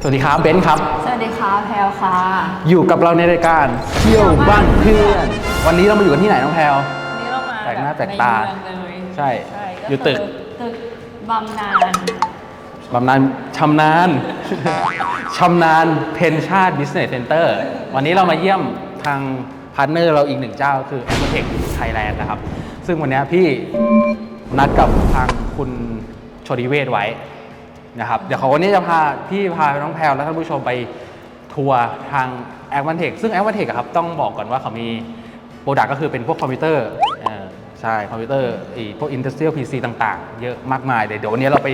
สวัสดีครับเบนซ์ครับ สวัสดีค่ะแพลวค่ะ อยู่กับเราในรายการเที่ยวบ้านเพื่อน วันนี้เรามาอยู่กันที่ไหนน้องแพลว วันนี้เรามาแปลกหน้าบบแปลกตาในเมืองเลยใช่ใช่อยู่ตึก ตึกบำนาญบำนาญชำนาญ ชำนาญเพนชาติบิสเนสเซ็นเตอร์ วันนี้เรามาเยี่ยมทางพาร์ทเนอร์เราอีกหนึ่งเจ้าคือ a m o t e c h Thailand นะครับ ซึ่งวันนี้พี่นัดกับทางคุณโชติเวศไว้ นะครับเดี๋ยวเขาวันนี้จะพาพี่พาน้องแพลวและท่านผู้ชมไปทัวร์ทาง a d v a n t e c h ซึ่ง a d v a n t e c h อะครับต้องบอกก่อนว่าเขามีโปรดักก็คือเป็นพวกคอมพิวเตอร์เอ่อใช่คอมพิวเตอร์ไอ้พวก Industrial PC ต่างๆ เยอะมากมายเลยเดี๋ยววันนี้เราไป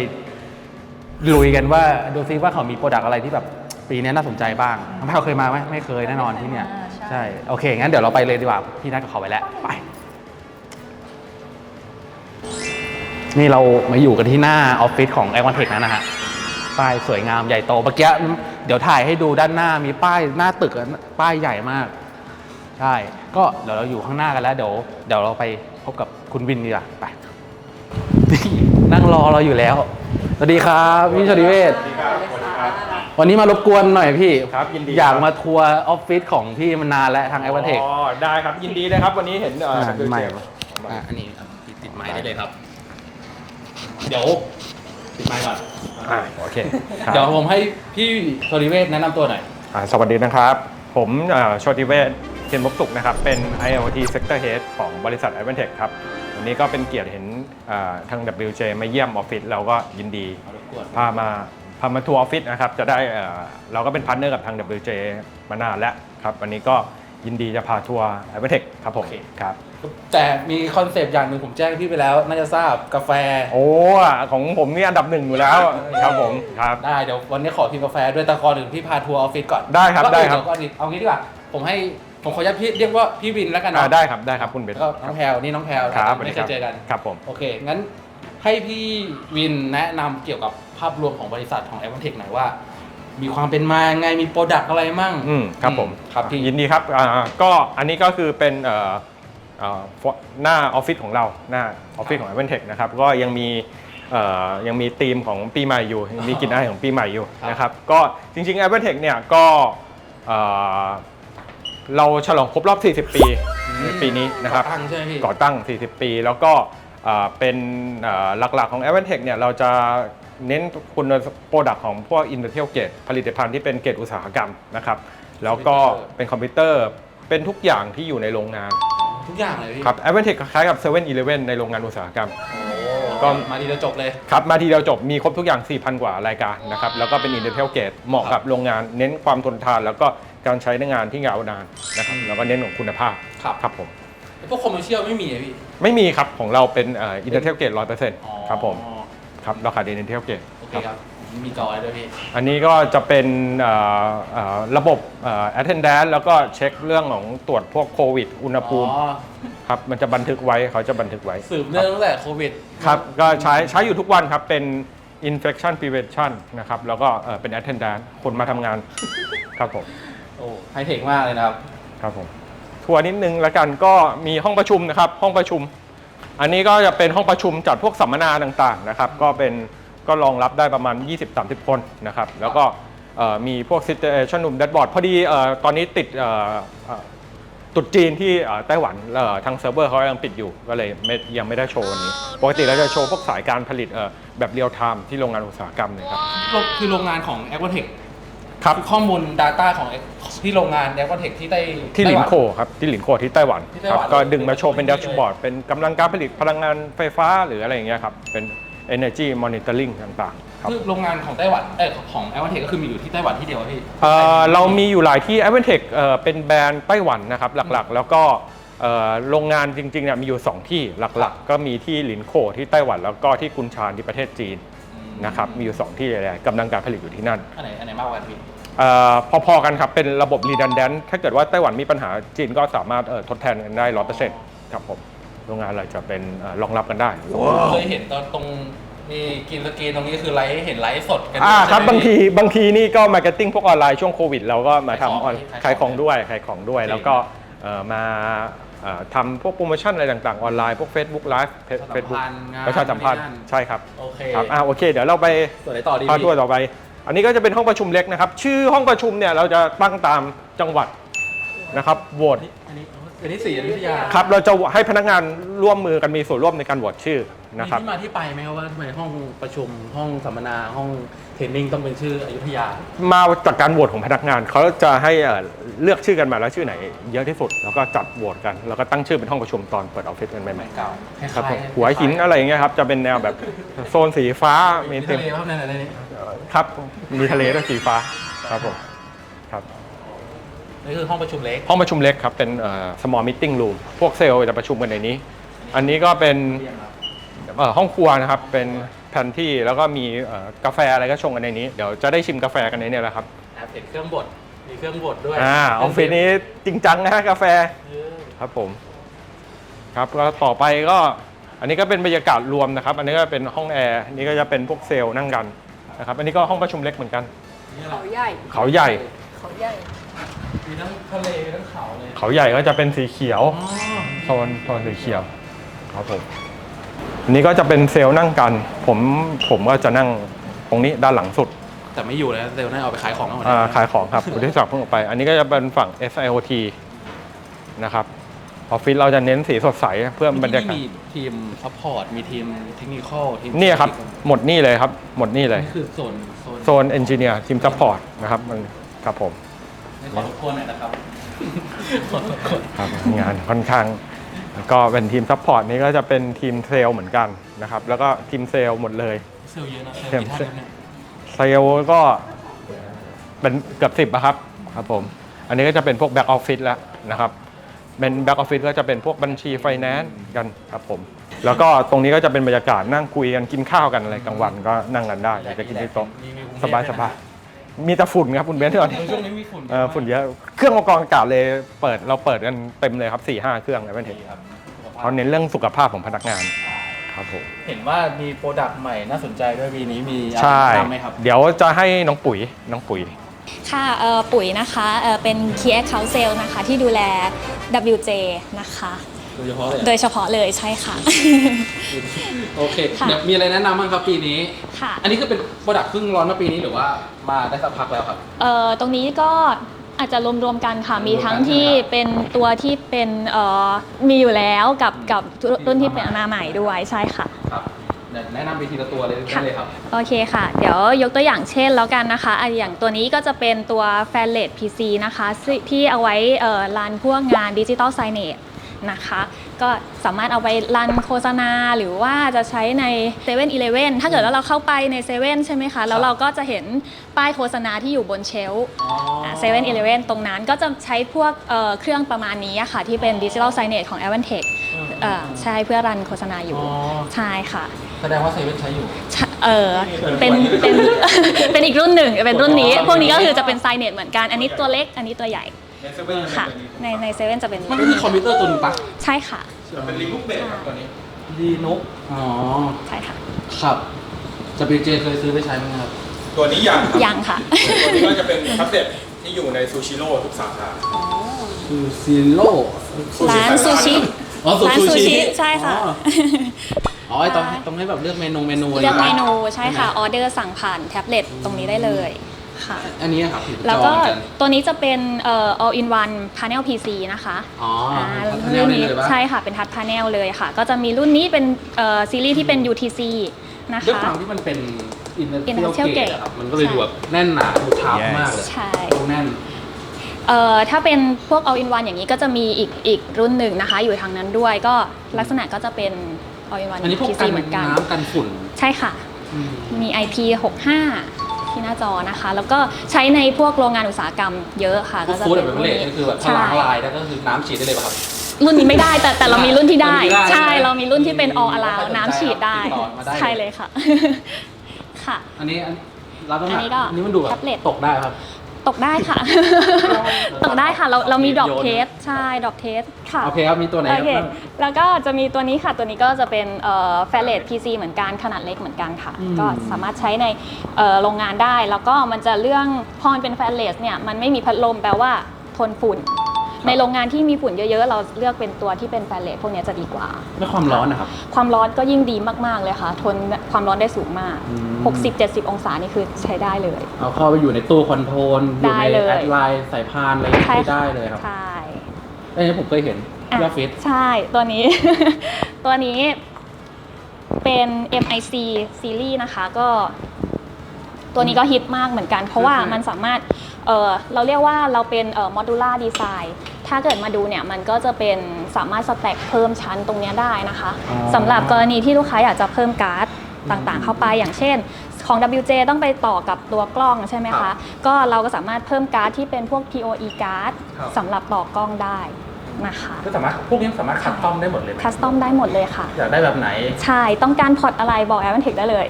ลุยกันว่าดูซิว่าเขามีโปรดักอะไรที่แบบปีนี้น่าสนใจบ้างน้องแพลวเคยมาไหมไม่เคยแน่นอนที่เนี่ยใช่โอเคงั้นเดี๋ยวเราไปเลยดีกว่าพี่นัดกับเขาไว้แล้วไป นี่เรามาอยู่กันที่หน้าออฟฟิศของ a อ v a n t e c h นะฮะป้ายสวยงามใหญ่โตเมื่อกี้เดี๋ยวถ่ายให้ดูด้านหน้ามีป้ายหน้าตึกอะป้ายใหญ่มาก ใช่ ก็เดี๋ยวเราอยู่ข้างหน้ากันแล้วเดี๋ยวเดี๋ยวเราไปพบกับคุณวินดีกว่าไปนั่งรอเราอยู่แล้ว สวัสดีครับพี่ชดิเวศสวัสดีครับสวัสดีครับวันนี้มารบกวนหน่อยพี่ ครับยินดีอยากครับมาทัวร์ออฟฟิศของพี่มานานแล้วทางไอวันเทคอ๋อได้ครับยินดีเลยครับ วันนี้เห็นเอ่อใหม่เจอะอันนี้ติดติดไม้ได้เลยครับ เดี๋ยวติดไม้ก่อนอ่าโอเคครับเดี๋ยวผมให้พี่ชดิเวศแนะนำตัวหน่อย อ่าสวัสดีนะครับ ผมเอ่อโชติเวศเทียนมุกสุขนะครับ เป็น IoT Sector Head ของบริษัท a d v a n t e c h ครับ วันนี้ก็เป็นเกียรติเห็นเอ่อทาง WJ มาเยี่ยมออฟฟิศเราก็ยินดีพามาพามาทัวร์ออฟฟิศนะครับ จะได้เอ่อเราก็เป็นพาร์ทเนอร์กับทาง WJ มานานแล้วครับ วันนี้ก็ ยินดีจะพาทัวร์ a d v a n t e c h ครับผมโอเค ครับ แต่มีคอนเซปต์อย่างหนึ่งผมแจ้งพี่ไปแล้ว น่าจะทราบกาแฟ โอ้ของผมนี่อันดับหนึ่งอยู่แล้วครับผมครับ ได้เดี๋ยววันนี้ขอทีมกาแฟด้วยแต่ก่อนอื่นพี่พาทัวร์ออฟฟิศก่อนได้ครับก็อได้ครับ เยวก่อนอื่นเอางี้ดีกว่าผมให้ผมขออนุญาตพี่เรียกว่าพี่วินแล้วกันอ่าเนาะได้ครับได้ครับคุณเบนแล้วก็น้องแพลวนี่น้องแพลวครับไม่เคยเจอกัน ครับผม โอเค งั้นให้พี่วินแนะนำเกี่ยวกับภาพรวมของบริษัทของ a อ v a n t e c h หน่อยว่า มีความเป็นมายังไงมีโปรดักต์อะไรมั่งอืมครับผมครับพี่ ยินดีครับอ่าก็อันนี้ก็คือเป็นเอ่อเอ่อหน้าออฟฟิศของเราหน้าออฟฟิศของ a d v a n t e c h นะครับก็ยังมีเอ่อยังมีธีมของปีใหม่อยู่ยังมีกลิ่นอายของปีใหม่อยู่ครับนะครับก็จริงๆ a d v a n t e c h เนี่ยก็เอ่อเราฉลองครบรอบ 40 ปีในปีนี้นะครับ ก่อตั้งใช่ไหมพี่ ก่อตั้ง 40 ปี แล้วก็เอ่อเป็นเอ่อหลักๆของ a d v a n t e c h เนี่ย เราจะ เน้นคุณโปรดักต์ของพวก Industrial Grade ผลิตภัณฑ์ที่เป็นเกรดอุตสาหกรรมนะครับแล้วก็เป็นคอมพิวเตอร์เป็นทุกอย่างที่อยู่ในโรงงานทุกอย่างเลยพี่ครับ a d v a n t e c h คล้ายกับ7 e เ e ่ e ในโรงงานอุตสาหกรรมโอ้ก็มาทีเดียวจบเลยครับมาทีเดียวจบมีครบทุกอย่าง 4,000 กว่ารายการนะครับแล้วก็เป็น Industrial Grade เหมาะกับโรงงานเน้นความทนทาน แล้วก็การใช้ในงานที่ยาวนานนะครับแล้วก็เน้นของคุณภาพครับครับผมพวกคอมเมอร์เชียลไม่มีอะพี่ไม่มีครับของเราเป็นเอินเตอร์เทลเกตร้อยเปอร์เซ็นต์อ๋อครับผม ครับเราขายอินเตอร์เทลเกตโอเคครับ มีจอยด้วยพี่ อันนี้ก็จะเป็นเอ่อเอ่อระบบเอ่อ attendance แล้วก็เช็คเรื่องของตรวจพวกโควิด อุณหภูมิอ๋อ ครับมันจะบันทึกไว้เขาจะบันทึกไว้สืบเนื่องตั้งแต่โควิดครับก็ใช้ใช้อยู่ทุกวันครับ เป็น infection prevention นะครับแล้วก็เอ่อเป็น attendance คนมาทำงาน ครับผม โอ้ไฮเทคมากเลยนะครับ ครับผมทัวร์นิดนึงแล้วกันก็มีห้องประชุมนะครับ ห้องประชุม อันนี้ก็จะเป็นห้องประชุมจัดพวกสัมมนาต่างๆนะครับ ก็เป็นก็รองรับได้ประมาณ 20-30 คนนะครับ แล้วก็มีพวก situation room dashboard พอดีตอนนี้ติดตุดจีนที่ไต้หวันทางเซิร์ฟเวอร์เขายังปิดอยู่ก็เลยยังไม่ได้โชว์วันนี้ ปกติเราจะโชว์พวกสายการผลิตแบบเรียลไทม์ที่โรงงานอุตสาหกรรมเลยครับคือโรงงานของ a อ v a n t e c h ครับข้อมูล Data ของที่โรงงาน a อ v a n t e c h ที่ไต้ที่หลินโคไต้หวัครับที่หลินโคที่ไต้หวันที่ไต้คหรัวับนก็ดึงมาโชว์เป็นเลยแดชบอร์ดเป็นกำลังการผลิตพลังงานไฟฟ้าหรืออะไรอย่างเงี้ยครับ เป็น energy monitoring ต่างๆครับคือโรงงานของไต้หวันเออของ a อ v a n t e c h ก็คือมีอยู่ที่ไต้หวันที่เดียวอะพี่เอ่อเรามีอยู่หลายที่ a v a n t e c h เอ่อเป็นแบรนด์ไต้หวันนะครับหลักๆ แล้วก็เอ่อโรงงานจริงๆเนี่ยมีอยู่ 2 ที่หลักๆ ก็มีที่หลินโคที่ไต้หวันแล้วก็ที่กุนชานที่ประเทศจีน นะครับมีอยู่ 2 ที่เลยกำลังการผลิตอยู่ที่นั่น อันไหนอันไหนมากกว่ากันพี่ เอ่อพอๆกันครับ เป็นระบบ redundant ถ้าเกิดว่าไต้หวันมีปัญหาจีนก็สามารถเอ่อทดแทนกันได้ร้อยเปอร์เซ็นต์ครับผมโรงงานเราจะเป็นเอ่อรองรับกันได้ เคยเห็นตอนตรงนี่กินสกรีนตรงนี้คือไลฟ์เห็นไลฟ์สดกันอ่าครับใช่ไหม บางทีพี่บางทีนี่ก็มาร์เก็ตติ้งพวกออนไลน์ช่วงโควิดเราก็มาขายของทำออนขายของขายของด้วยขายของด้วยโอเคแล้วก็เอ่อมาเอ่อ ทำพวกโปรโมชั่นอะไรต่างๆ ออนไลน์ พวก Facebook Live ประชาสัม Facebook พันธ์งานประชาสัมพันธ์นู่นนี่นั่นใช่ครับโอเคครับอ่าโอเค เดี๋ยวเราไปส่วนไหนต่อดีพาพี่ทัวร์ต่อไป อันนี้ก็จะเป็นห้องประชุมเล็กนะครับ ชื่อห้องประชุมเนี่ยเราจะตั้งตามจังหวัดนะครับโหวตอันนี้อันนี้สีอยุธยาครับเราจะให้พนักงานร่วมมือกันมีส่วนร่วมในการโหวตชื่อมี นะครับที่มาที่ไปไหมครับว่าทำไมห้องประชุมห้องสัมมนาห้องเทรนนิ่งต้องเป็นชื่ออยุธยา มาจากการโหวตของพนักงานเขาจะให้เอ่อเลือกชื่อกันมาแล้วชื่อไหน เยอะที่สุดแล้วก็จัดโหวตกัน แล้วก็ตั้งชื่อเป็นห้องประชุมตอนเปิดออฟฟิศกันใหม่เก่าๆครับผมหัวหินอะไรอย่างเงี้ยครับจะเป็นแนวแบบโซนสีฟ้ามีมีเต็ทะมเลครับในในนี้ครับมีทะเลด้วยสีฟ้าครับผมครับนี่คือห้องประชุมเล็กห้องประชุมเล็กครับเป็นเอ่อ small meeting room พวกเซลล์จะประชุมกันในนี้ อันนี้ก็เป็นเอ่อ ห้องครัวนะครับเป็นแผนที่แล้วก็มีเอ่อกาแฟอะไรก็ชงกันในนี้ เดี๋ยวจะได้ชิมกาแฟกันในนี้แหละครับแอบเห็นเครื่องบดมีเครื่องบดด้วยอ่าออฟฟิศนี้จริงจังนะฮะกาแฟเออครับผม ครับแล้วต่อไปก็ อันนี้ก็เป็นบรรยากาศรวมนะครับ อันนี้ก็เป็นห้องแอร์อันนี้ก็จะเป็นพวกเซลล์นั่งกันนะครับ อันนี้ก็ห้องประชุมเล็กเหมือนกันนี่แหละเขาใหญ่ เขาใหญ่เขาใหญ่มีทั้งทะเลมีทั้งเขาเลยเขาใหญ่ก็จะเป็นสีเขียวอ๋อโซนโซนสีเขียวครับผม อันนี้ก็จะเป็นเซลล์นั่งกัน ผมผมก็จะนั่งตรงนี้ด้านหลังสุดแต่ไม่อยู่เลยนะเซลล์น่าเอาไปขายของแล้วหมดอ่าขายของครับคุณที่สับเพิ่งออกไป อันนี้ก็จะเป็นฝั่ง SIoT นะครับออฟฟิศเราจะเน้นสีสดใสเพื่อบรรยากาศมีทีมซัพพอร์ตมีทีมเทคนิคอลทีมเนี่ยครับ หมดนี่เลยครับ หมดนี่เลยนี่คือโซนโซนโซนเอนจิเนียร์ทีมซัพพอร์ตนะครับมันครับผมขอรบกวนหน่อยนะครับขอรบกวนครับงานค่อนข้างแล้ว ก็เป็นทีมซัพพอร์ตนี้ก็จะเป็นทีมเซลล์เหมือนกันนะครับ แล้วก็ทีมเซลล์หมดเลยเซลล์เยอะนะเซลเต็มล์กี่ท่านครับเนี่ยเซลล์ก็เป็นเกือบสิบครับครับผม อันนี้ก็จะเป็นพวกแบ็กออฟฟิศแล้วนะครับ เป็นแบ็กออฟฟิศก็จะเป็นพวกบัญชีไฟแนนซ์กันครับผม แล้วก็ตรงนี้ก็จะเป็นบรรยากาศนั่งคุยกันกินข้าวกันอะไรกลางวันก็นั่งกันได้อยากจะกินที่โต๊ะมีมีกรุงเทสพบายสบาย มีแต่ฝุ่นครับคุณเบนซ์ที่ก่อนเออช่วงนี้มีฝุ่นเออฝุ่นเยอะเครื่องกรองอากาศเลยเปิดเราเปิดกันเต็มเลยครับ4ี่ห้าเครื่องเลยไม่เห็นครับเขาเน้นเรื่องสุขภาพของพนักงานครับผมเห็นว่ามีโปรดักต์ใหม่น่าสนใจด้วยวีนี้มีอะไรใช่แนะนำไหมครับ เดี๋ยวจะให้น้องปุ๋ยน้องปุ๋ย ค่ะเอ่อปุ๋ยนะคะเอ่อเป็น Key Account Sales นะคะที่ดูแล WJ นะคะ โดยเฉพาะเลยโดยเฉพาะเลยใช่ค่ะ โอเคค่ะ เดี๋ยวมีอะไรแนะนำบ้างครับปีนี้ ค่ะ อันนี้คือเป็นโปรดักต์เพิ่งร้อนมาปีนี้หรือว่ามาได้สักพักแล้วครับ เอ่อตรงนี้ก็อาจจะรวมๆกันค่ะ มีทั้งรวมๆกันที่ใช่ไหมครับเป็นตัวที่เป็นเอ่อมีอยู่แล้วกับกับรุ่นที่เป็นมาใหม่ด้วยใช่ค่ะ ครับเดี๋ยวแนะนำไปทีละตัวเลยได้ค่ะเลยครับ โอเคค่ะ เดี๋ยวยกตัวอย่างเช่นแล้วกันนะคะอะอย่างตัวนี้ก็จะเป็นตัว f a n l e t PC นะคะซึ่งที่เอาไว้เอ่อรันพวกงานดิจิ t a ลไซเน e นะคะ ก็สามารถเอาไปรันโฆษณาหรือว่าจะใช้ใน7 e เ e ่ e อถ้าเกิดว่าเราเข้าไปใน7 e เ e ่ใช่ไหมคะ แล้วเราก็จะเห็นป้ายโฆษณาที่อยู่บนเชลฟ์เซเว่นอีเลฟเว่นตรงนั้นก็จะใช้พวกเอ่อเครื่องประมาณนี้อะค่ะ ที่เป็นดิจิทัลไซเน e ของ a d v a n t e c h เอ่อใช่เพื่อรันโฆษณาอยู่ อ๋อ ใช่ค่ะแสดงว่าเซเว่นใช้อยู่ ใช่เออเป็นเป็น เป็นอีกรุ่นหนึ่งเป็นรุ่นนี้ พวกนี้ก็คือจะเป็นไซเน e เหมือนกัน อันนี้ตัวเล็กอันนี้ตัวใหญ่ ค่ะในในเซเว่นจะเป็นมันไม่มีคอมพิวเตอร์ตัวหนึงปะใช่ค่ะเป็นรีบุกเบสครับตัวนี้ดีนุกอ๋อ ใช่ค่ะ ครับ WJ เคยซื้อไปใช้ไหมครับ ตัวนี้ยังครับยังค่ะ ตัวนี้ก็จะเป็นแท็บเล็ตที่อยู่ในซูชิโร่ทุกสาขา คือซีโร่ร้านซูชิอ๋อสูตรร้านซูซูชิชิใช่ค่ะ อ๋ออ๋อไอ้ต้องต้องให้แบบเลือกเมนูเมนูเลือกเมนูอะไรใช่ค่ะ ออเดอร์สั่งผ่านแท็บเล็ตตรงนี้ได้เลย ค่ะ อันนี้ครับแล้วก็จอเหมือนนตัวนี้จะเป็นเอ่อ all in one panel PC นะคะอ๋ออ่าพัฒนารุ่นได้นี้เลยปะใช่ค่ะเป็นทัชพา n เนลเลยค่ะ ก็จะมีรุ่นนี้เป็นเอ่อซีรีส์ที่เป็น UTC นะด้วยคะความที่มันเป็นอินเ Industrial เ r เก Gate ตครับมันก็เลยดูแบบแน่นหนาดูทาร์มากเลยใช่ดูแน่นเอ่อถ้าเป็นพวก all in one อย่างนี้ก็จะมีอีกอีกรุ่นหนึ่งนะคะ อยู่ทางนั้นด้วยก็ลักษณะก็จะเป็น all in one อันนี้พวก PC กันเหมือนกันน้ำกันฝุ่น ใช่ค่ะอืมมี IP 65 ที่หน้าจอนะคะ แล้วก็ใช้ในพวกโรงงานอุตสาหกรรมเยอะค่ะพวก็กจะฟู้ดเป็แบบนเป็นรุ่นเลทนี้ก็คือแบบถ้าใช่ล้างลายแล้วก็คือน้ำฉีดได้เลยป่ะครับ รุ่นนี้ไม่ได้แต่แต่เรามีรุ่นที่ได้ รุ่นที่ได้ใช่ใช่ไหมเรามีรุ่นที่เป็น all ถ้า around สนใจน้ำฉีดได้ติดต่อมาได้เลย ใช่เลยค่ะ ค่ะ อันนี้อันรับน้ำหนัอักนนี้ก็อันนี้มันดูแบบแท็บเล็ต ตกได้ครับ ตกได้ค่ะ ตกได้ค่ะ เราเรามีดรอปโยนเทสใช่ดรอปเทสค่ะ โอเคครับ มีตัวไหนโอเค บ้างแล้วก็จะมีตัวนี้ค่ะ ตัวนี้ก็จะเป็นเอ่อแฟลเลต PC เหมือนกัน ขนาดเล็กเหมือนกันค่ะ อืม ก็สามารถใช้ในเอ่อโรงงานได้ แล้วก็มันจะเรื่องพอมันเป็นแฟลเลตเนี่ย มันไม่มีพัดลมแปลว่าทนฝุ่น ในโรงงานที่มีฝุ่นเยอะๆ เราเลือกเป็นตัวที่เป็นแฟลเลตพวกเนี้ยจะดีกว่า แล้วความร้อนนะครับ ความร้อนก็ยิ่งดีมากๆเลยค่ะ ทนความร้อนได้สูงมากอืม60-70 องศานี่คือใช้ได้เลย เอาเข้าไปอยู่ในตู้คอนโทรลอยู่ได้ในเลยแอดไลน์สายพานอะไรอย่างเงี้ยใช่ได้เลยครับ ใช่เอ้ยผมเคยเห็นที่ออฟฟิศใช่ ตัวนี้ ตัวนี้เป็น MIC ซีรีส์นะคะ ก็ ตัวนี้ก็ฮิตมากเหมือนกัน เพราะว่ามันสามารถเออเราเรียกว่าเราเป็นเอ่อ modular design ถ้าเกิดมาดูเนี่ยมันก็จะเป็นสามารถสแต็กเพิ่มชั้นตรงเนี้ยได้นะคะอ๋อสำหรับกรณีที่ลูกค้าอยากจะเพิ่มการ์ดต่างๆ เข้าไปอย่างเช่นของ WJ ต้องไปต่อกับตัวกล้องใช่ไหมครัคะบก็เราก็สามารถเพิ่มการ์ดที่เป็นพวก PoE การ์ดครับสำหรับต่อกล้องได้นะคะก็สามารถพวกนี้สามารถคัดต้อมได้หมดเลยไหมคัสตอมได้หมดเลยค่ะ อยากได้แบบไหน ใช่ ต้องการพอร์ตอะไรบอกแอ v วนเทคได้เลย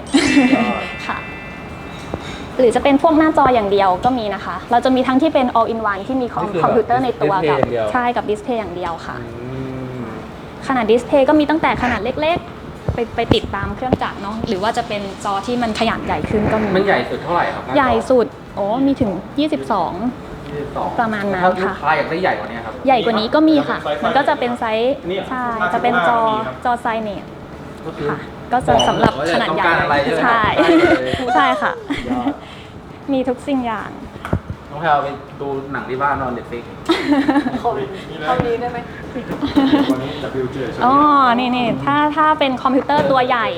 อ่าค่ะ หรือจะเป็นพวกหน้าจออย่างเดียวก็มีนะคะ เราจะมีทั้งที่เป็น all in one ที่มีคอมนี่คือคอมพิวเตอร์ในตัว display กับอย่างเดียว ใช่กับดิสเพย์อย่างเดียวค่ะอืมขนาดดิสเพย์ก็มีตั้งแต่ขนาดเล็กๆ ไปไปติดตามเครื่องจักรเนาะหรือว่าจะเป็นจอที่มันขนาดใหญ่ขึ้นก็มี มันใหญ่สุดเท่าไหร่ครับใหญ่สุดโอ้มีถึง 22 22ประมาณนั้นถ้ลูกค่ะ ค้าอยากได้ใหญ่กว่านี้ครับ ใหญ่กว่านี้ก็มีค่ะ มันก็จะเป็นไซส์เนี่ยใช่55จะเป็นจอมีครับจอไซเนตก็คือค่ะ ก็จะสำหรับขนาดใหญ่ต้องการอะไรใช่ไหมใช่ได้เลยใช่ค่ะ มีทุกสิ่งอย่าง น้องแพลวไปดูหนังที่บ้านนอนเน็ตฟิกเขาเขานี้ได้ไหมวันนี้ WJ ใช่ไหมอ๋อ นี่นี่ถ้าถ้าเป็นคอมพิวเตอร์ตัวใหญ่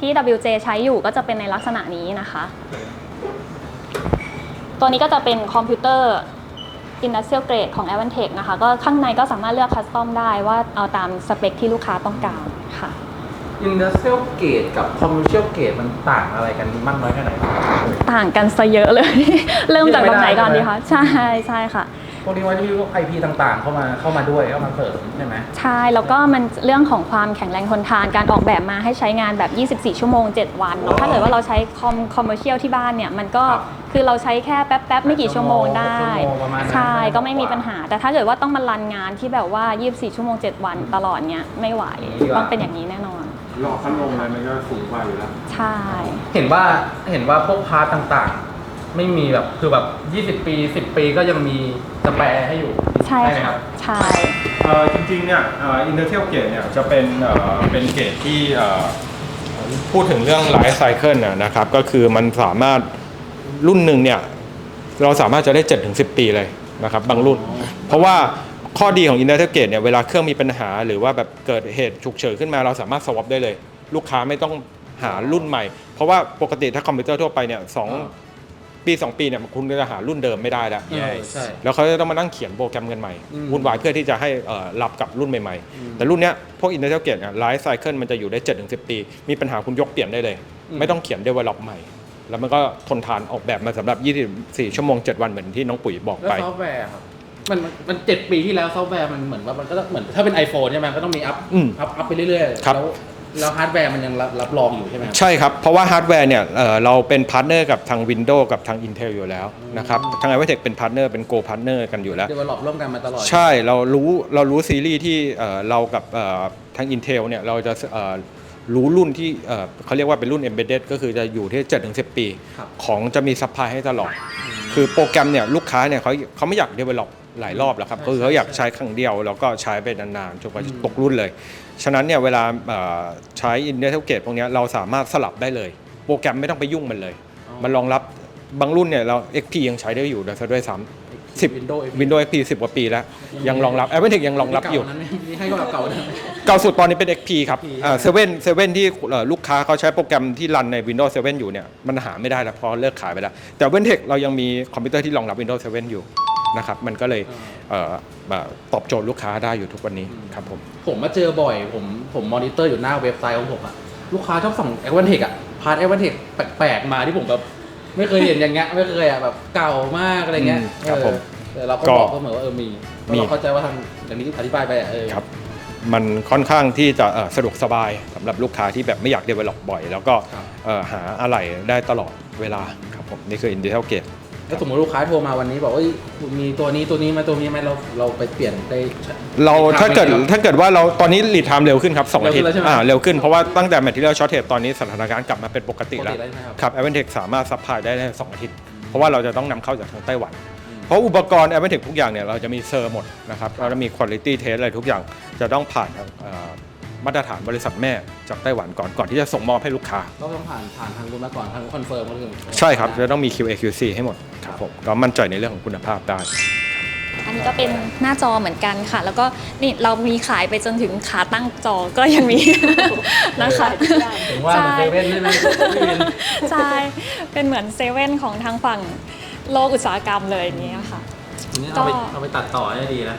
ที่ WJ ใช้อยู่ก็จะเป็นในลักษณะนี้นะคะ ตัวนี้ก็จะเป็นคอมพิวเตอร์ Industrial Grade ของ a v a n t e c h นะคะ ก็ข้างในก็สามารถเลือกคัสตอมได้ว่าเอาตามสเปคที่ลูกค้าต้องการค่ะ อินดัสเทรียลเกตกับคอมเมอร์เชียลเกตมันต่างอะไรกันมากน้อยแค่ไหนครับ ต่างกันซะเยอะเลย เริ่มจากตรงไหนก่อนดีคะใช่ใช่ค่ะ พวกนี้ว่าจะมีพวกไอพีต่างๆ เข้ามาเข้ามาด้วยเข้ามาเสริมใช่ไหมใช่แล้วก็มันเรื่องของความแข็งแรงทนทานการออกแบบมาให้ใช้งานแบบ 24 ชั่วโมง 7 วันเนาะถ้าเกิดว่าเราใช้คอมคอมเมอร์เชียลที่บ้านเนี่ยมันก็ครับคือเราใช้แค่แป๊บๆไม่กี่ชั่วโมงได้ชั่วโมงประมาณนั้นใช่ก็ไม่มีปัญหา แต่ถ้าเกิดว่าต้องมารันงานที่แบบว่า 24 ชั่วโมง 7 วันตลอดเนี่ยไม่ไหวต้องเป็นอย่างนี้แน่นอน หลอกขั้นลงเลยมันก็สูงกว่าอยู่แล้วใช่ เห็นว่าเห็นว่าพวกพาร์ทต่างๆ ไม่มีแบบคือแบบ 20 ปี 10 ปีก็ยังมีสแปร์ให้อยู่ใช่ไหมคค่ะรับ ใช่ เอ่อจริงๆเนี่ยอินเตอร์เทลเกตเนี่ยจะเป็นเอ่อเป็นเกตที่เอ่อพูดถึงเรื่องไลฟ์ไซเคิลนะครับ ก็คือมันสามารถรุ่นหนึ่งเนี่ย เราสามารถจะได้7-10 ปีเลยนะครับ บางรุ่น เพราะว่า ข้อดีของอินเตอร์เทลเกตเนี่ยเวลาเครื่องมีปัญหา หรือว่าแบบเกิดเหตุฉุกเฉินขึ้นมาเราสามารถสวอปได้เลย ลูกค้าไม่ต้องหารุ่นใหม่ เพราะว่าปกติถ้าคอมพิวเตอร์ทั่วไปเนี่ยสองปี 2 ปีเนี่ยคุณก็จะหารุ่นเดิมไม่ได้แล้ว เออใช่ แล้วเขาจะต้องมานั่งเขียนโปรแกรมกันใหม่อืมวุ่นวายเพื่อที่จะให้เอ่อรับกับรุ่นใหม่อืม ๆ แต่รุ่นเนี้ยพวก Intel Gate เนี่ยไลฟ์ไซเคิลมันจะอยู่ได้7-10ปี มีปัญหาคุณยกเปลี่ยนได้เลยอืมไม่ต้องเขียน develop ใหม่ แล้วมันก็ทนทานออกแบบมาสำหรับ 24 ชั่วโมง 7 วันเหมือนที่น้องปุ๋ยบอกแล้วไป ซอฟต์แวร์ครับ มันมันมันเจ็ดปีที่แล้วซอฟต์แวร์มันเหมือนว่ามันก็เหมือนถ้าเป็น iPhone ใช่ไหมมันก็ต้องมีอัพอืมอัพอัพไปเรื่อยๆ ครับ แล้วแล้วฮาร์ดแวร์มันยังรับรับรองอยู่ใช่ไหมครับ ใช่ครับ เพราะว่าฮาร์ดแวร์เนี่ยเอ่อเราเป็นพาร์ทเนอร์กับทาง Windows กับทาง Intel อยู่แล้วนะครับ ทาง i w a t e c เป็นพาร์ทเนอร์เป็น Go พาร์ทเนอร์กันอยู่แล้ว เดเวลลอปร่วมกันมาตลอด ใช่เรารู้เรารู้ซีรีส์ที่เอ่อเรากับเอ่อทาง Intel เนี่ยเราจะเอ่อรู้รุ่นที่เอ่อเขาเรียกว่าเป็นรุ่น Embedded ก็คือจะอยู่ที่7-10 ปี ครับ ของจะมีซัพพลายให้ตลอด คือโปรแกรมเนี่ยลูกค้าเนี่ยเขาเขาไม่อยาก develop หลายรอบแล้วครับใช่คือเขาอยากใช่ใช้ครั้งเดียวแล้วก็ใช้ไปนานๆจนกว่าจะตกรุ่นเลย ฉะนั้นเนี่ยเวลาเอ่อใช้ Intel Gate พวกเนี้ยเราสามารถสลับได้เลย โปรแกรมไม่ต้องไปยุ่งมันเลย มันรองรับบางรุ่นเนี่ยเรา XP ยังใช้ได้อยู่ด้วยซะด้วยซ้ำ 10 Windows Windows XP 10 กว่าปีแล้ว ยังรองรับ a v a n t e c h ยังรองรับอยู่ เก่านั้นไหมนี่ให้ก็แบบเก่านั้นไหม เก่าสุดตอนนี้เป็น XP ครับ XP เซเว่นเซเว่นที่เอ่อลูกค้าเขาใช้โปรแกรมที่รันใน Windows 7 อยู่เนี่ย มันหาไม่ได้แล้วเพราะเลิกขายไปแล้ว แต่ v e n t e c h เรายังมีคอมพิวเตอร์ที่รองรับ Windows 7 อยู่นะครับ มันก็เลยเอ่อแบบตอบโจทย์ลูกค้าได้อยู่ทุกวันนี้ครับผม ผมมาเจอบ่อย ผมผมมอนิเตอร์อยู่หน้าเว็บไซต์ของผมอะลูกค้าชอบส่งแอ v วันเทคอะพาร์ทแอ v วันเทคแปลกๆมาที่ผมแบบ ไม่เคยเห็นอย่างเงี้ยไม่เคยอะแบบเก่ามากอะไรเงี้ยอืมครับผมเออแต่เราก็ก็บอกเสมอว่าเออมีมี เราเข้าใจว่าทางอย่างนี้อธิบายไปอะเออ ครับมันค่อนข้างที่จะเอ่อสะดวกสบายสำหรับลูกค้าที่แบบไม่อยาก develop บ่อย แล้วก็ครับ เอ่อหาอะไรได้ตลอดเวลาครับผมนี่คือ Intel Gate ถ้าสมมติลูกค้าโทรมาวันนี้บอกว่าเอ้ยมีตัวนี้ตัวนี้มาตัวนี้ไหมเราเราไปเปลี่ยนได้เราถ้าเกิดทำไหมครับถ้าเกิดว่าเราตอนนี้ lead time เร็วขึ้นครับ2อาทิตย์เร็วขึ้นแล้วใช่ไหมอ่าเร็วขึ้นเพราะว่าตั้งแต่ material shortage ตอนนี้สถานการณ์กลับมาเป็นปกติแล้วปกติแล้วใช่ไหมครับ ครับ a v a n t e c h สามารถซัพพลายได้ใน2อาทิตย์ เพราะว่าเราจะต้องนำเข้าจากทางไต้หวัน เพราะอุปกรณ์แอ v เ t ท c ทุกอย่างเนี่ยเราจะมีเซอร์หมดนะครับเราจะมีคุณ i t y test อะไรทุกอย่างจะต้องผ่านทางเอ่อ มาตรฐานบริษัทแม่จากไต้หวันก่อนก่อนที่จะส่งมอบให้ลูกค้า ก็ต้องผ่านผ่านทางคุณมาก่อนทางคอนเฟิร์มก็คือใช่ครับจะต้องมี QA QC ให้หมดครับผมก็มั่นใจในเรื่องของคุณภาพได้ อันนี้ก็เป็นหน้าจอเหมือนกันค่ะ แล้วก็นี่เรามีขายไปจนถึงขาตั้งจอก็ยังมี นะคะถึงว่ามันเซเว่นใช่ไหมไม่เป็นใช่เป็นเหมือนเซเว่นของทางฝั่งโลกอุตสาหกรรมเลยอย่างนี้ค่ะ ทีนี้เอาไปก็ เอาไปตัดต่อได้ดีนะ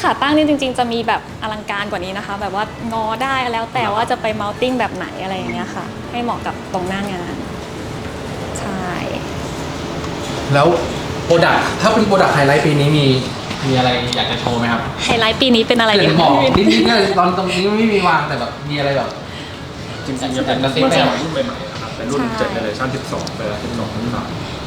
ขาตั้งนี่จริง ๆ จะมีแบบอลังการกว่านี้นะคะ แบบว่างอได้แล้วแต่ว่าจะไปเมาติ้งแบบไหนอะไรอย่างเงี้ยค่ะ ให้เหมาะกับตรงหน้างาน ใช่ แล้วโปรดักถ้าเป็นโปรดักไฮไลท์ปีนี้มีมีอะไรอยากจะโชว์ไหมครับไฮไลท์ปีนี้เป็นอะไรเกิดีดบอกนิดนิดๆก็ตอนตรงนี้ไม่มีวางแต่แบบมีอะไรแบบ จริงๆจะเป็นกระซิบไหมครับรุ่นใหม่ๆนะครับเป็นรุ่นเจเนเรชั่น12ไปแล้ว12รุ่นมา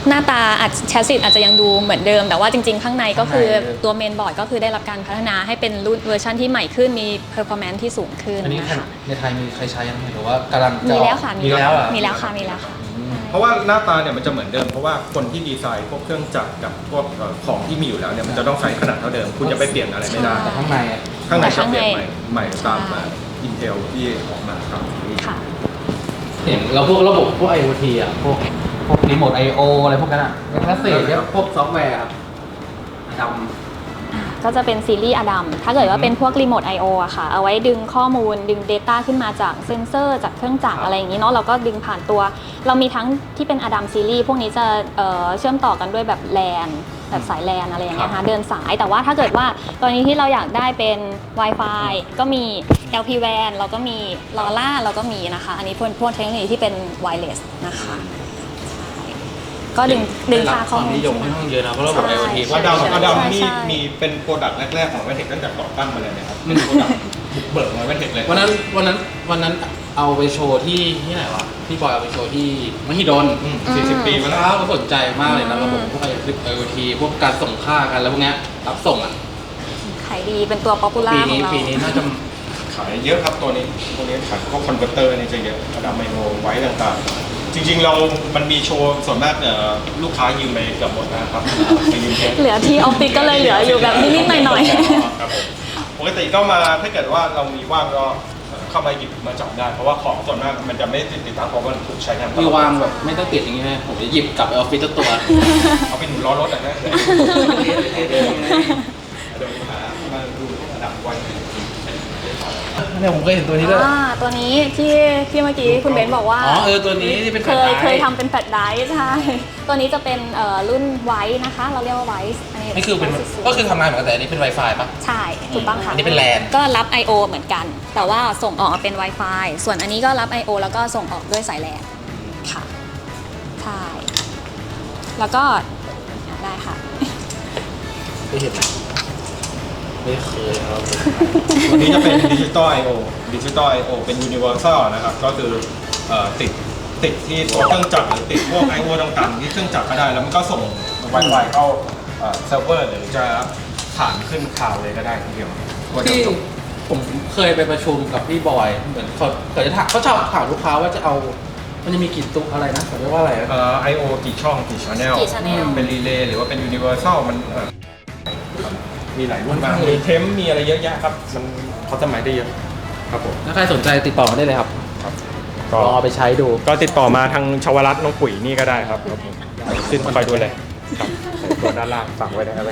หน้าตาอาจแชสซิสอาจจะยังดูเหมือนเดิม แต่ว่าจริงๆ ข้างในก็คือข้างในตัวเมนบอร์ดก็คือได้รับการพัฒนาให้เป็นรุ่นเวอร์ชันที่ใหม่ขึ้นมีเพอร์ฟอร์แมนซ์ที่สูงขึ้นอันนี้นะคะในไทยมีใครใช้ยังหรือว่ากำลังจะมีแล้วค่ะมีแล้วเหรอมีแล้วค่ะมีแล้วค่ะอืมเพราะว่าหน้าตาเนี่ยมันจะเหมือนเดิมเพราะว่าคนที่ดีไซน์พวกเครื่องจักรกับพวกเอ่อของที่มีอยู่แล้วเนี่ยมันจะต้องใช้ขนาดเท่าเดิม คุณจะไปเปลี่ยนอะไรไม่ได้ใช่แต่ข้างในอะข้างในแต่จะข้างเปในลี่ยนใหม่ใหม่ตามใช่อินเทลที่ออกมาครับค่ะเห็นเราพวกระบบพวก IoT อะพวกพ วกรีโมท I/O อะไรพวกนั้นอะเป็นแค่เศษเนี่ยพวกซอฟต์แวร์ครับดก็จะเป็นซีรีส์อดัม ถ้าเกิดว่าเป็นพวกรีโมท I/O อะค่ะ เอาไว้ดึงข้อมูลดึง Data ขึ้นมาจากเซนเซอร์ จากเครื่องจักรอะไรอย่างนี้เนาะ เราก็ดึงผ่านตัว เรามีทั้งที่เป็นอดัมซีรีส์พวกนี้จะเอ่อเชื่อมต่อกันด้วยแบบแลนแบบสายแลนอะไรอย่างเงี้ยนะคะเดินสาย แต่ว่าถ้าเกิดว่าตอนนี้ที่เราอยากได้เป็น Wi-Fi ก็มี LPWAN เราก็มี LoRa เราก็มีนะคะ อันนี้พวกพวกเทคโนโลยีที่เป็น wireless นะคะใช่ ก็ดึงำดึงได้รับค่าคข้อวามมูล นิยมค่อนข้างเยอะนะเพราะระบบใช่ IoT ใช่ว่าดาวใช่ว่าดาวนี่ใช่ มีเป็นโปรดักต์แรกๆของเวทเทคตั้งแต่ก่อตั้งมาเลยนะครับเป็นโปรดักต์บุกเบิกของเวทเทคเลยวันนั้นวันนั้นวันนั้นเอาไปโชว์ที่ที่ไหนวะพี่บอยเอาไปโชว์ที่มหิดลสี่สิบปีมาแล้วเขาก็สนใจมากเลยนะระบบพวก IoT พวกการส่งค่ากันแล้วพวกเนี้ยรับส่งอะขายดีเป็นตัวป๊อปปูล่าปีขอนี้งเรา ปีนี้น่าจะ ขายเยอะครับตัวนี้ตัวนี้ขายพวกคอนเวอร์เตอร์นี่จะเยอะระดับไมโครไว้ต่างๆ จริงๆเรา มันมีโชว์ส่วนมากเนี่ยลูกค้ายืมไปเกือบหมดนะครับไปยืมเทปเหลือที่ออฟฟิศก็เลยเหลืออยู่แบบนิดๆหน่อยครับผมปกติก็มาถ้าเกิดว่าเรามีว่างก็เข้ามาหยิบมาจับได้ เพราะว่าของส่วนมากมันจะไม่ติดติดตั้งเพราะว่ามันถูกใช้งานตลอดมีวางแบบไม่ต้องติดอย่างงี้ไหมผมจะหยิบกลับไปออฟฟิศตัวตัวเอาเป็นล้อรถอะนะเดี๋ยวมามาดูระดับไว้ เนี่ยผมเคยเห็นตัวนี้ๆด้วยอ่าตัวนี้ที่ที่เมื่อกี้คุณเบนซ์บอกว่าอ๋อเออตัวนี้ที่เป็นเคแผ่นยไดร์เคยทำเป็นแฟลชไดรฟ์ใช่ตัวนี้จะเป็นเอ่อรุ่นไวท์นะคะ เราเรียกว่าไวท์อันนี้นี่คือเป็นสุดๆก็คือทำงานเหมือนกันแต่อันนี้เป็น Wi-Fi ปะใช่ถูกต้องค่ะอันนี้เป็น LAN ก็รับ I/O เหมือนกัน แต่ว่าส่งออกมาเป็น Wi-Fi ส่วนอันนี้ก็รับ I/O แล้วก็ส่งออกด้วยสายแลนค่ะใช่แล้วก็ได้ค่ะไม่เห็นนะ ไม่เคยครับ วันนี้จะเป็นดิจิตอล I/O ดิจิตอล I/O เป็น universal นะครับ ก็คือเอ่อติดติดที่ตัวเครื่องจักรหรือติดพวก I/O ต่างๆ ที่เครื่องจักรก็ได้ แล้วมันก็ส่ง Wi-Fi เข้าเอ่อเซิร์ฟเวอร์หรือจะผ่านขึ้นคลาวด์เลยก็ได้ทีเดียวว่าจะที่จบ ผมเคยไปประชุมกับพี่บอย เหมือนเขาเขาจะถามเขาชอบถามลูกค้าว่าจะเอา มันจะมีกี่ตุ๊กอะไรนะเขาเรียกว่าอะไรนะเอ่อ I/O กี่ช่องกี่ช anel กี่ channel เป็นรีเลย์หรือว่าเป็น universal มันเอ่อ มีหลายรุ่นมากค่อนข้างเยมีอะเทมมีอะไรเยอะแยะครับ มันเขาสมัยได้เยอะครับผมถ้าใครสนใจติดต่อมาได้เลยครับก็ลองเอาไปใช้ดู ก็ติดต่อมาทางชวรัตน์น้องปุ๋ยนี่ก็ได้ครับครับผมซึ่งคอยดูเลยครับตัวด้านล่างฝากไว้นะครับ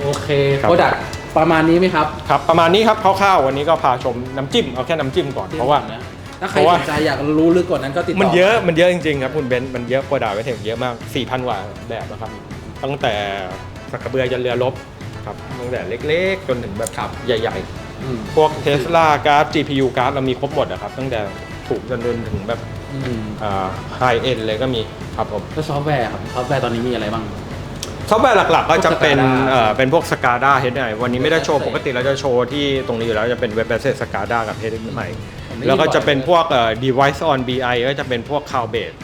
โอเคครับ โปรดักประมาณนี้ไหมครับครับประมาณนี้ครับคร่าวๆวันนี้ก็พาชมน้ำจิ้มเอาแค่น้ำจิ้มก่อนเพราะว่า ถ้าใครเพราะว่า สนใจอยากรู้ลึกกว่านั้นก็ติดต่อมันเยอะมันเยอะจริงๆครับคุณเบนซ์มันเยอะโปรดักต์ไว้ถึงเยอะมาก 4,000กว่าแบบนะครับ ตั้งแต่สักกระเบือยันเรือรบ ครับตั้งแต่เล็กๆ จนถึงแบบขับใหญ่อืมๆ พวกเทสลาการ์ด GPU การ์ดเรามีครบหมดนะครับ ตั้งแต่ถูกจนถึงแบบอืมไฮเอ็นเลยก็มีครับผม แล้วซอฟต์แวร์ครับซอฟต์แวร์ตอนนี้มีอะไรบ้าง ซอฟต์แวร์หลักๆก็จะเป็นพวก SCADA เอ่อเป็นพวก SCADA HDMI วันนี้ไม่ได้โชว์ปกติเราจะโชว์ที่ตรงนี้อยู่แล้วจะเป็น Web Access SCADA กับ HDMI ผมได้ยินแล้วก็จะเป็นบ่อย พวกเอ่อ Device on BI ก็จะเป็นพวก Cloud Based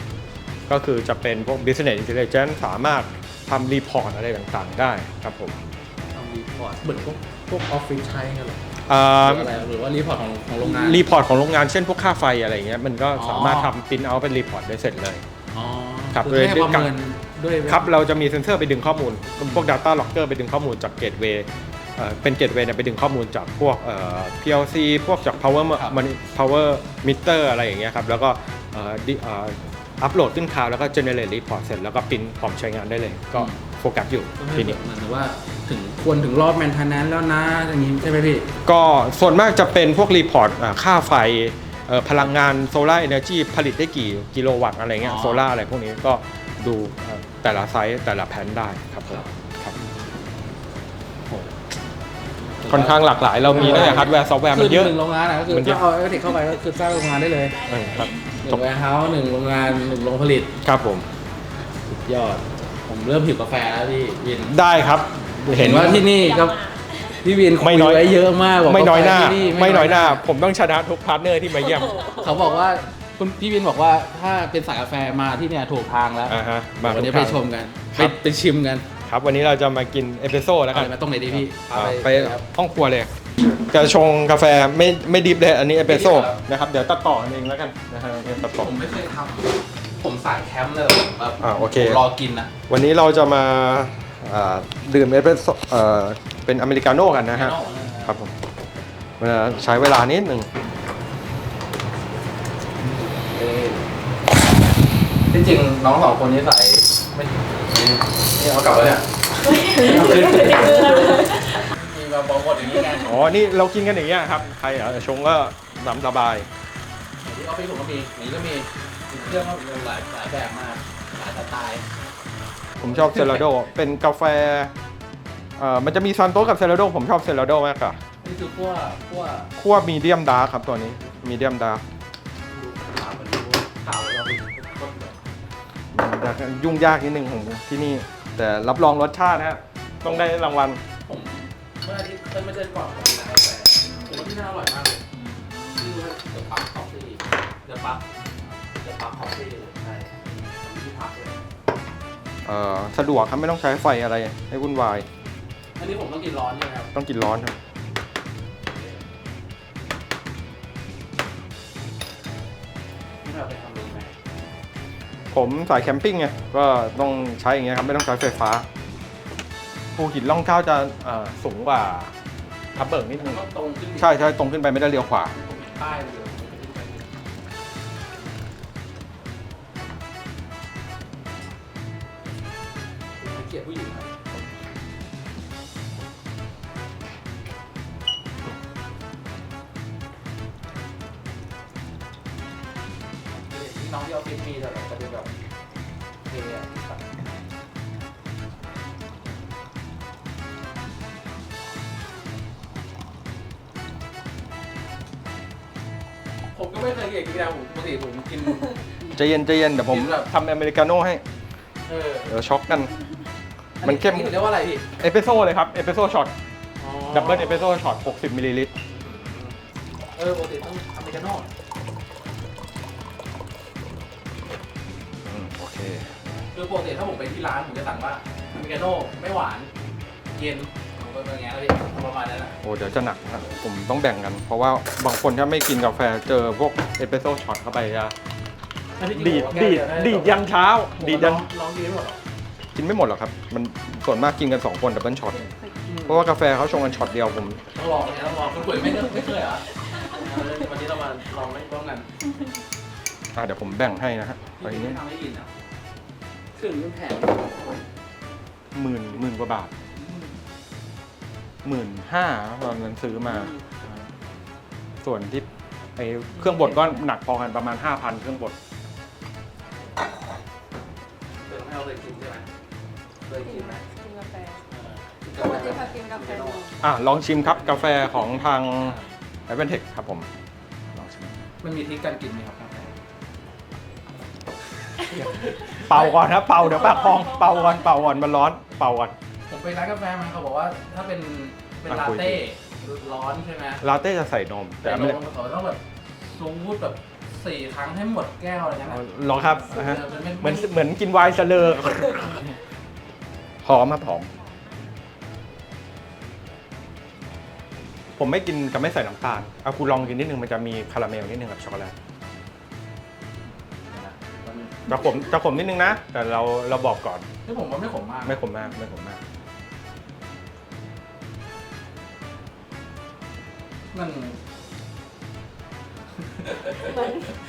ก็คือจะเป็นพวก Business Intelligence สามารถทำรีพอร์ตอะไรต่างๆ ได้ครับผมทำรีพ อร์ตเหมือนพวกพวกออฟฟิศใช้กันเหรอเอ่อหรืออะไรหรือว่ารีพอร์ตของของโรงงาน รีพอร์ตของโรงงานเช่นพวกค่าไฟอะไรอย่างเงี้ยมันก็อ๋อสามารถทำปริ้นเอาเป็นรีพอร์ตได้เสร็จเลยอ๋อครับคือแค่ด้วยประเมินด้วยไหมครับเราจะมีเซ็นเซอร์ไปดึงข้อมูล พวก Data Locker ไปดึงข้อมูลจากเกตเวย์เป็นเกตเวย์เนี่ยไปดึงข้อมูลจากพวกเอ่อ PLC พวกจาก power ครับ Moni- power meter อะไรอย่างเงี้ยครับแล้วก็เอ่อดิเอ่ออัปโหลดขึ้นคลาวด์แล้วก็ generate report เสร็จแล้วก็ปริ้นพร้อมใช้งานได้เลย ก็โฟกัสอยู่ก็ให้ทีแบนี้บเหมือนว่าถึง ควรถึงรอบแมนเทนแนนแล้วนะอย่างนี้ใช่ไหมพี่ ก็ส่วนมากจะเป็นพวกรีพอร์ตค่าไฟเอ่อพลังงานโซลาร์เอเนจีผลิตได้กี่กิโลวัตต์อะไรเงี้ยอ๋อ โซลาร์อะไรพวกนี้ก็ดูเอ่อแต่ละไซส์แต่ละแผนได้ครับผมครับค่อนข้างหลากหลายเรามีตั้งแต่ฮาร์ดแวร์ซอฟต์แวร์มันเยอะหนึ่งโรงงานอะก็คือมันเยถ้าอะ เอาเอเทคเข้าไปก็คือสร้างโรงงานได้เลยเออครับหนึ่งแวร์เฮาส์หนึ่งโรงงานหนึ่งโรงผลิตครับผม สุดยอด ผมเริ่มหิวกาแฟแล้วพี่วินได้ครับ เห็นว่าที่นี่ก็พี่วินคุไม่ยน้อย ไว้เยอะมากบอกไม่น้อยหน้ากาแฟที่ไม่น้อยหน้า ผมต้องชนะทุกพาร์ทเนอร์ที่มาเยี่ยมเขาบอกว่าคุณพี่วินบอกว่าถ้าเป็นสายกาแฟมาที่เนี่ยถูกทางแล้วอ่าฮะมาวันนี้ทุไปกทาง ชมกันคไปรับ ไปชิมกันครับ วันนี้เราจะมากินเอสเปรสโซ่แล้วเอากันเลยมาตรงไหนดีพี่อ่าพาไปห้องครัวเลยจะชงกาแฟไม่ไม่ดิฟเลยอันนี้เอสเปรสโซ่นะครับเดี๋ยวตัดต่อเองแล้วกันนะฮะตัดต่อ ผมไม่เคยทำผมสายแคมป์เลยผมแบบอ่าโอเค ผมรอกินนะวันนี้เราจะมา อ่าดื่มเอสเปรสโซ่เอ่อเป็นอเมริกาโน่กันนะฮะครับผมมันจะใช้เวลานิดหนึ่งที่จริงน้องสองคนนี้ใส่ไม่นี่เอากลับแล้วเนี่ยมีมาบอกหมดอย่างนี้ไงอ๋อนี่เรากินกันอย่างเงี้ยครับใครอะชงก็ตามสบายที่ออฟฟิศผมก็มีอย่างนี้ก็มีมีเครื่องก็มีหลายหลายแบบมากหลายสไตล์ ผมชอบเซราโด เป็นกาแฟเอ่อมันจะมีซันโตกับเซราโด ผมชอบเซราโดมากกว่านี่คือขั้วขั้วคั่วมีเดียมดาร์ครับตัวนี้มีเดียมดาร์ดูข่าวมันดูข่าวเราเป็นคนแบบยุ่งยากนิดนึงของที่นี่ แต่รับรองรสชาตินะฮะต้องได้รางวัล ผมเมื่ออาทิตย์เมื่อเดือนก่อนผมกินร้านกาแฟผมว่าที่น่าอร่อยมากเลยชื่อว่าเดอะปั๊บคอฟฟี่เดอะปั๊บเดอะปั๊บคอฟฟี่ สะดวกครับไม่ต้องใช้ไฟอะไรให้วุ่นวาย อันนี้ผมต้องกินร้อนใช่ไหมครับ ต้องกินร้อนครับที่เราไปทำดีไหมผมสายแคมปิ้งไงก็ต้องใช้อย่างเงี้ยครับไม่ต้องใช้ไฟฟ้าภูหินล่องเก้าจะเอ่อสูงกว่าทับเบิกนิดนึงก็ตรงขึ้นใช่ใช่ตรงขึ้นไปไม่ได้เลี้ยวขวา ผมเห็นป้ายเลยผมขึ้นไป เกียรติผู้หญิงครับที่น้องที่ออฟฟิศมีแต่แบบจะเป็นแบบเท่อะแบบผมก็ไม่เคยเกลียดกินนะผมปกติผมกิน ใจเย็นใจเย็นเดี๋ยวผมกินแบบ ทำอเมริกาโน่ให้ เออ เดี๋ยวช็อกกัน มันเข้มอัเรียกว่าอะไรพี่ เอสเปรสโซ่เลยครับ เอสเปรสโซ่ช็อตอ๋อดับเบิลเอสเปรสโซ่ช็อต 60มิลลิลิตร เออปกติต้องอเมริกาโน่อืมโอเค คือปกติถ้าผมไปที่ร้านผมจะสั่งว่าอเมริกาโน่ไม่หวาน เย็นผมก็เป็นอย่างเงี้ยแล้วพี่ประมาณนั้นแหละโอ้ เดี๋ยวจะหนักนะผมต้องแบ่งกัน เพราะว่าบางคนถ้าไม่กินกาแฟเจอพวกเอสเปรสโซ่ช็อตเข้าไปจะดีด ดีด ดีดยันเช้า ดีดยันลองกินไม่หมดหรอ กกินไม่หมดหรอกครับ มันส่วนมากกินกัน2คนดับเบิลช็อต เพราะว่ากาแฟเขาชงกันช็อตเดียวผม ต้องลองเนี่ยต้องลองคุณปุ๋ยไม่ไม่เคยเหรอวันนี้เรามาลองไม่ร่วมกันอะเดี๋ยวผมแบ่งให้นะฮะไปจริงๆนี้ไม่ทำให้กินอะเครื่องนี้มันแพงหมื่นหมื่นกว่าบาทหมื่นห้าตอนนั้นซื้อมา ส่วนที่ไอเครื่องบดก็หนักพอกันประมาณ5,000เครื่องบดเครื่องให้เราเคยกินใช่ไหม เคยกินไหมกินกาแฟเอปกติอพากินกาแฟนมอะลองชิมครับกาแฟของทางไอเวนเทคครับผมลองชิมมันมีทริคการกินไหมครับกาแฟเป่าก่อนนะเป่าเดี๋ยวปากพองเป่าก่อนเป่าก่อนมันร้อนเป่าก่อนผมไปร้านกาแฟมาเขาบอกว่าถ้าเป็นเป็นอะลาคุยเต้ร้อนใช่ไหมลาเต้จะใส่นม แต่แต่ไม่นมเขาต้องแบบซูดแบบสี่ครั้งให้หมดแก้วอะไรเงี้ยนะลองครับเออะอฮะมันเหมือนเหมือนกินไวน์เสลอ หอมครับหอม ผมไม่กินกับไม่ใส่น้ำตาลเอาคุณลองกินนิดนึงมันจะมีคาราเมลนิดนึงกับช็อกโกแลตจะขมจะขมนิดนึงนะ แต่เราเราบอกก่อน ที่ผมว่าไม่ขมมากไม่ขมมากไม่ขมมาก มัน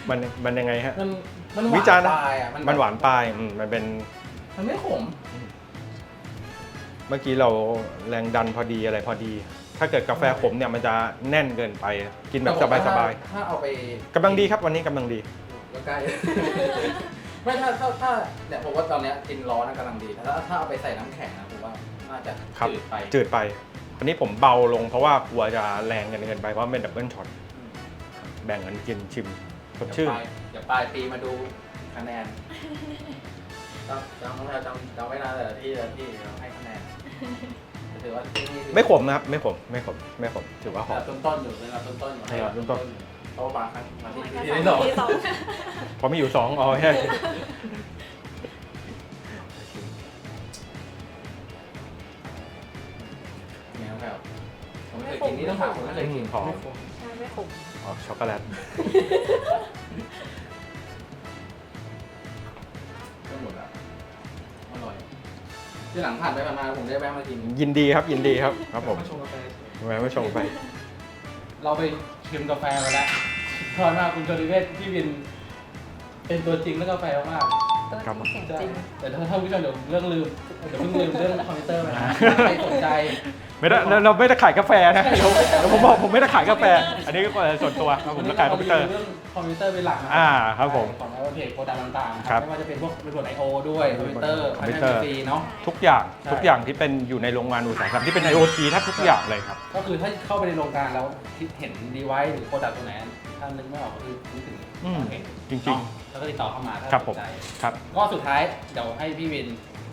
มันมันยังไงฮะ มันมันหวานวิจารณ์ ปลายอะมันหวานปลายอืมมันเป็น มันไม่ขม เมื่อกี้เราแรงดันพอดีอะไรพอดี ถ้าเกิดกาแฟขมเนี่ยมันจะแน่นเกินไป กินแบบสบายสบายถ้าเอาไปๆกำลังดีครับวันนี้กำลังดีใกล้ไม่ถ้าถ้าถ้าเนี่ยผมว่าตอนเนี้ยกินร้อนนะกำลังดีแต่ถ้าถ้าเอาไปใส่น้ำแข็งนะผมว่าน่าจะครับจืดไปจืดไป อันนี้ผมเบาลงเพราะว่ากลัวจะแรงกันเกินไปเพราะมันเป็นดับเบิลช็อตอืมแบ่งกันกินชิมสดเดี๋ยวชื่นปลายเดี๋ยวปลายปีมาดูคะแนนจำจำของเราจำจำไว้นานแต่ละที่แต่ละที่เราให้คะแนน ถือว่าที่นี่ถือไม่ขมนะครับ ไม่ขมไม่ขมไม่ขมถือว่าหอระมดับต้นๆอยู่ระดับต้นๆอยู่ระดับต้น เพราะว่าบางครั้งมาที่แค่ที่สองที่สองที่สองเพราะมีอยู่สองอ๋อใช่ เนี่ยครับผมไม่เคยกินนี่ต้องถามผมไม่เคยกินหอม ใช่ไม่ขมอ๋อช็อกโกแลตก็หมดละอร่อย ที่หลังผ่านไปผ่านมาผมได้แวะมากินยินดีครับยินดีครับครับผมาชงกาแฟแวะมาชงไป เราไปชิมกาแฟมาแล้วทอดมากคุณโจลิเวศพี่วิน เป็นตัวจริงเรื่องกาแฟมากตัวครับจริงเสียงใช่จริง แต่ถ้าท่านผู้ชมเดี๋ยวเรื่องลืมเดี๋ยวเพิ่งลืมเรื่องคอมพิวเตอร์ไปนะใครสนใจ ไม่ได้เราเราไม่ได้ขายกาแฟนะเดี๋ยวเดี๋ยวผมบอกผมไม่ได้ขายกาแฟ อันนี้ก็ส่วนตัวครับผมจะขายคอมพิวเตอร์ เรื่องคอมพิวเตอร์เป็นหลักนะอ่าครับผมของแอปเพจโปรดักต์ต่างๆนะคครัรับบไม่ว่าจะเป็นพวกระบบไอโอด้วยคอมพิวเตอร์คคออมมพิพิววเตเตออร์ร์ซีเนาะ ทุกอย่างใช่ ทุกอย่างที่เป็นอยู่ในโรงงานอุตสาหกรรมที่เป็น IoT แทบทุกอย่างเลยครับ ก็คือถ้าเข้าไปในโรงงานแล้วคิดเห็นดีไวซ์หรือโปรดักต์ตัวไหนถ้านึกไม่ออกก็คือนึกถึงอืมเพจจริงๆ เนาะแล้วก็ติดต่อเข้ามาถ้าครับสผมนใจครับ ก็สุดท้ายเดี๋ยวให้พี่วิน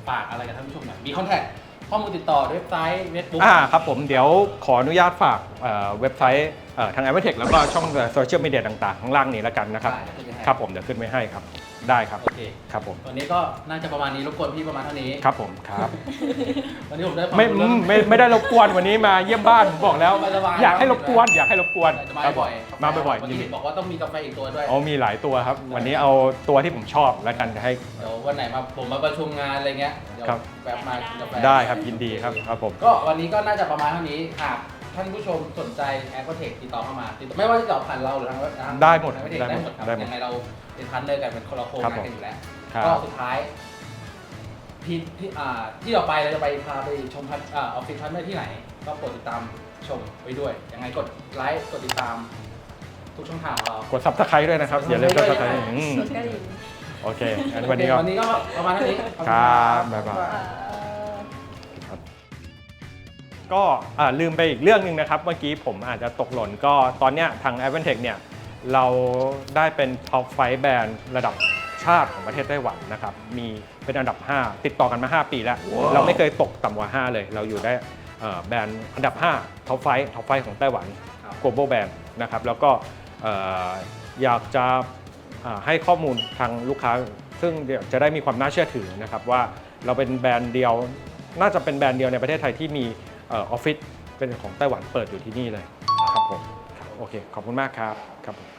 ฝากอะไรกับท่านผู้ชมหน่อยมีคอนแทค ข้อมูลติดต่อเว็บไซต์เฟซบุ๊กอ่าครับผมเดี๋ยวขออนุญาตฝากเอ่อเว็บไซต์เอ่อทาง a อ v e r t e c h แล้วก็ช่องโซเชียลมีเดียต่างๆ ข้างล่างนี้แล้วกันนะครับได้เดี๋ยวขึ้นไปให้ครับผมเดี๋ยวขึ้นไว้ให้ครับ ได้ครับ โอเคครับผม วันนี้ก็น่าจะประมาณนี้รบกวนพี่ประมาณเท่านี้ ครับผมครับ วันนี้ผมได้ความไม่รู้เรื่อง ไม่ไม่ได้รบกวนวันนี้มาเยี่ยมบ้านผมบอกแล้ว สบายๆอยากให้รบกวน อยากให้รบกวนจะมาครับผบ่อยมาบ่อยวันๆยินนี้ดีเห็นบอกว่าต้องมีกาแฟอีกตัวด้วยอ๋อมีหลายตัวครับ วันนี้เอาตัวที่ผมชอบแล้วกันจะให้ เดี๋ยววันไหนมาผมมาประชุมงานอะไรเงี้ย เดี๋ยวครับ แบบมากินกาแฟได้ครับยินดีครับครับผม ก็วันนี้ก็น่าจะประมาณเท่านี้หาก ท่านผู้ชมสนใจแอปเทคติดต่อเข้ามาติดต่อไม่ว่าจะติดต่อผ่านเราหรือทางเว็บทางได้หมดทางเว็บเทคได้ได้หหมมดดครับได้หมดยังไงเราเป็นพันเนอร์กันเป็นคนละโครงครับงานผมกันอยู่แล้วครับ ก็สุดท้ายที่ที่อ่าที่ต่อไปเราจะไปพาไปชมพันอ่าออฟฟิศพันเนอร์ที่ไหน ก็โปรดติดตามชมไว้ด้วยยังไงกดไลค์กดติดตาม ทุกช่องทางของเรา กดซับสไครต์ด้วยนะครับ อย่าลืมซับสไครต์อือืมกดกระดิ่ง โอเคงั้นวันนี้ก็วันนี้ก็ประมาณเท่านี้ขอณครับ บ๊ายบายเอ่อ ก็อ่าลืมไปอีกเรื่องหนึ่งนะครับ เมื่อกี้ผมอาจจะตกหล่นก็ตอนเนี้ยทาง a d v a n t e c h เนี่ยเราได้เป็นท็อปไฟแบรนด์ระดับชาติของประเทศไต้หวันนะครับ มีเป็นอันดับ 5 ติดต่อกันมา 5 ปีแล้วเราไม่เคยตกต่ำกว่า 5 เลย เราอยู่ได้เอ่อแบรนด์อันดับ 5 ท็อปไฟท็อปไฟของไต้หวันครับ global brand นะครับ แล้วก็เอ่ออยากจะอ่าให้ข้อมูลทางลูกค้า ซึ่งเดี๋ยวจะได้มีความน่าเชื่อถือนะครับว่าเราเป็นแบรนด์เดียว น่าจะเป็นแบรนด์เดียวในประเทศไทยที่มีเออฟฟิศเป็นของไต้หวันเปิดอยู่ที่นี่เลยครับผมโอเคขอบคุณมากครับครับผม